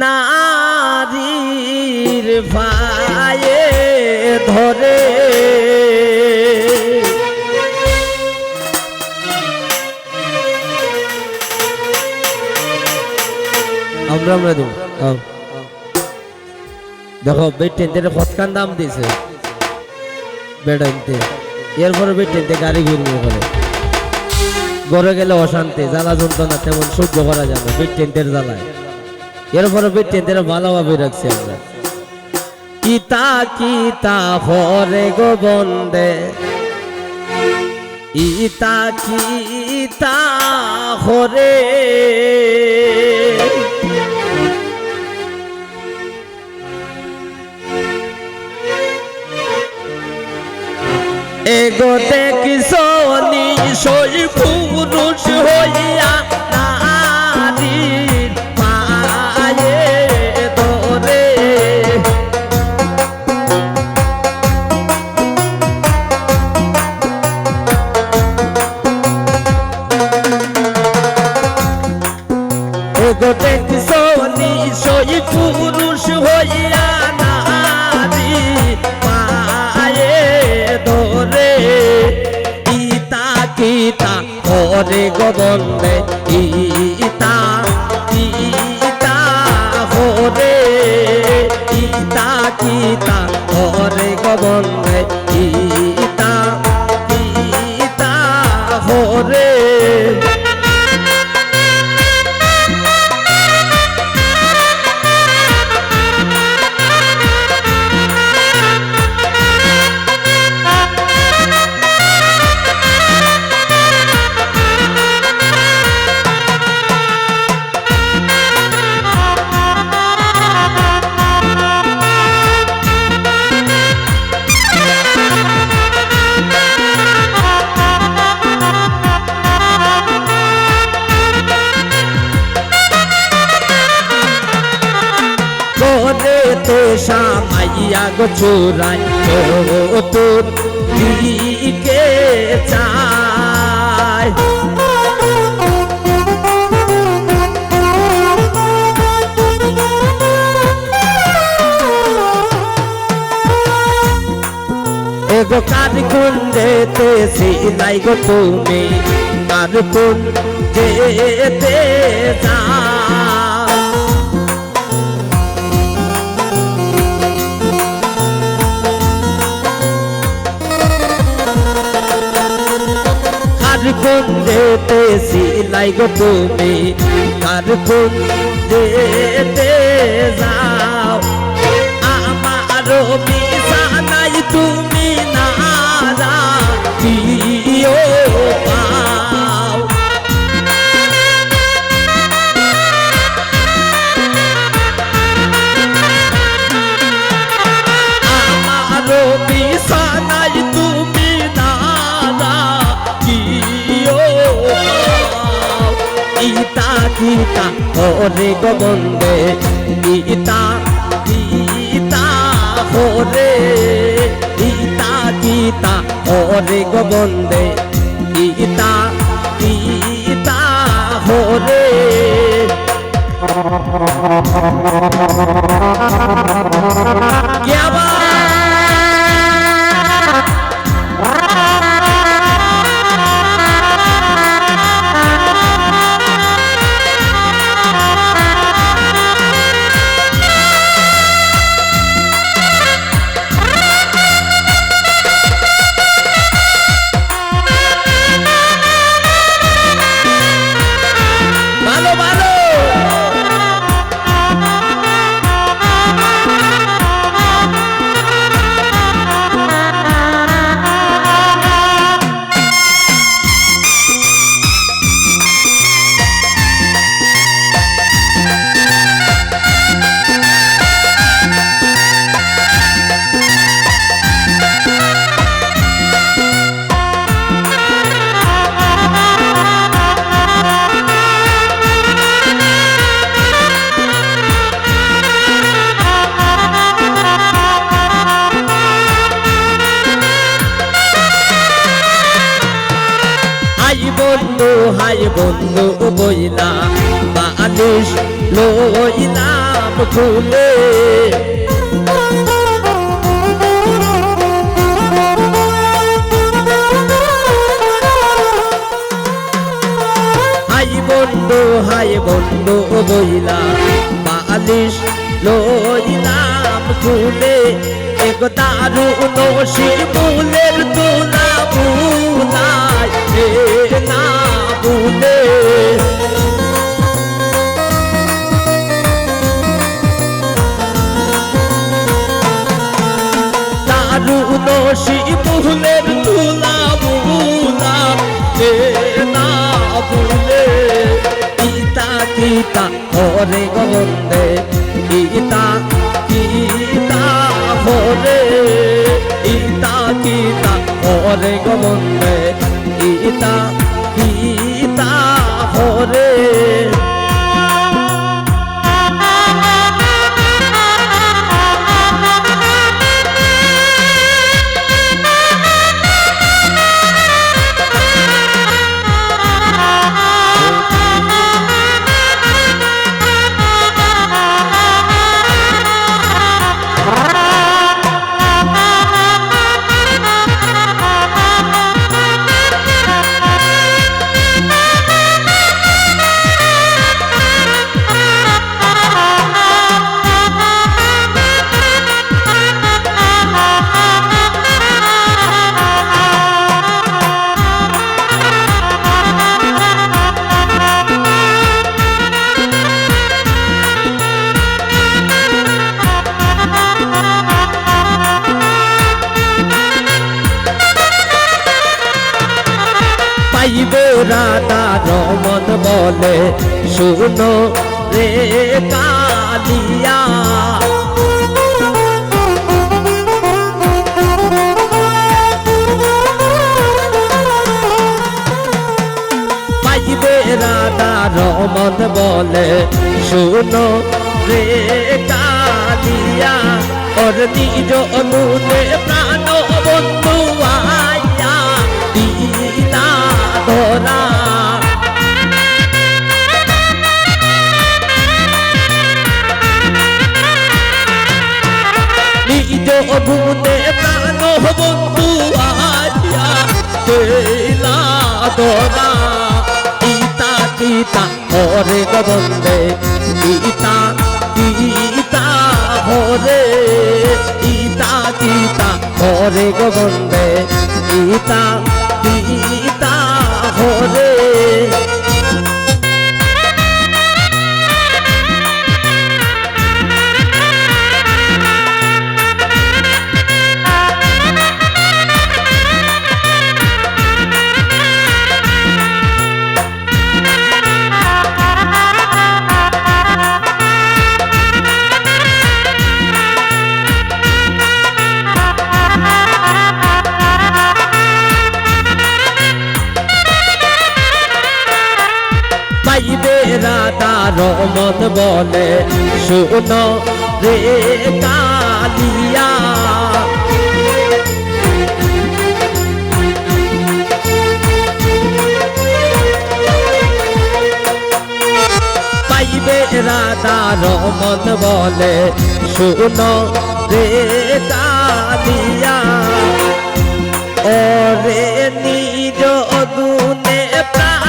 নারীর ভাইয়ে ধরে। আমরা আমরা দেব। দেখো বেটেনদের ফতকান দাম দিয়েছে? বেটাইতে এরপরে বেটেনতে গাড়ি ঘুরবে করে গড়ে গেলে অশান্তি, জ্বালা যন্ত্রণা, তেমন সহ্য করা যাবে বেটেনদের জ্বালায়। এরপরে বেটেনদের ভালোভাবে রাখছি আমরা। কিতা কিতা হরে গো বন্দে। ইতা, কিতা হরে। এগো দেখিস নিশই পুরুষ হইয়া এগো দেখিস নিশই পুরুষ হইয়া নারী, পায়ে ধরে ইতা কিতা হরে গোবন্দে ইতা ইতা হরে ইতা কিতা হরে ইতা সামাইয়া গো চোরাই তোর দিকে চায় এগো কার কুন্ডেতে সিলাই গো তুমি কার কুন যেতে যা সিলাই গো তুমি কার যেতে যাও? আমারও বিছানাই তুমি। কিতা হরে গোবন্দে ইতা ইতা হরে ইতা কিতা হরে গোবন্দে ইতা ইতা হরে क्या বন্ধু বইলা, বালিশ লইলাম খুলে হাই বন্ধু হাই বন্ধু বইলা, বালিশ লইলাম খুলে এক দারু নসি মূলের তুলা না বুলে দারু নসি মূলের তুলা বুলাই না বুলে ইতা কিতা হরে গন্ধে ইতা কিতা হরে। ইতা কিতা হরে গন্ধে ইতা কিতা হরে রাধা রমন বলে, শুনো রে কালিয়া। পাইবে রাধা রমন বলে, শুনো রে কালিয়া। ওর নিজ অনুনে প্রাণ বন্ধু নিজ অনুনে প্রাণ বন্ধু আয়া দিলা। ধরা ইতা কিতা হরে গোবন্দে ইতা কিতা হরে ইতা কিতা হরে গোবন্দে ইতা রমন বলে, শুনো রে কালিয়া। পাইবে রাধা রমন বলে, শুনো রে কালিয়া। ওরে নিজ দুনে প্রাণ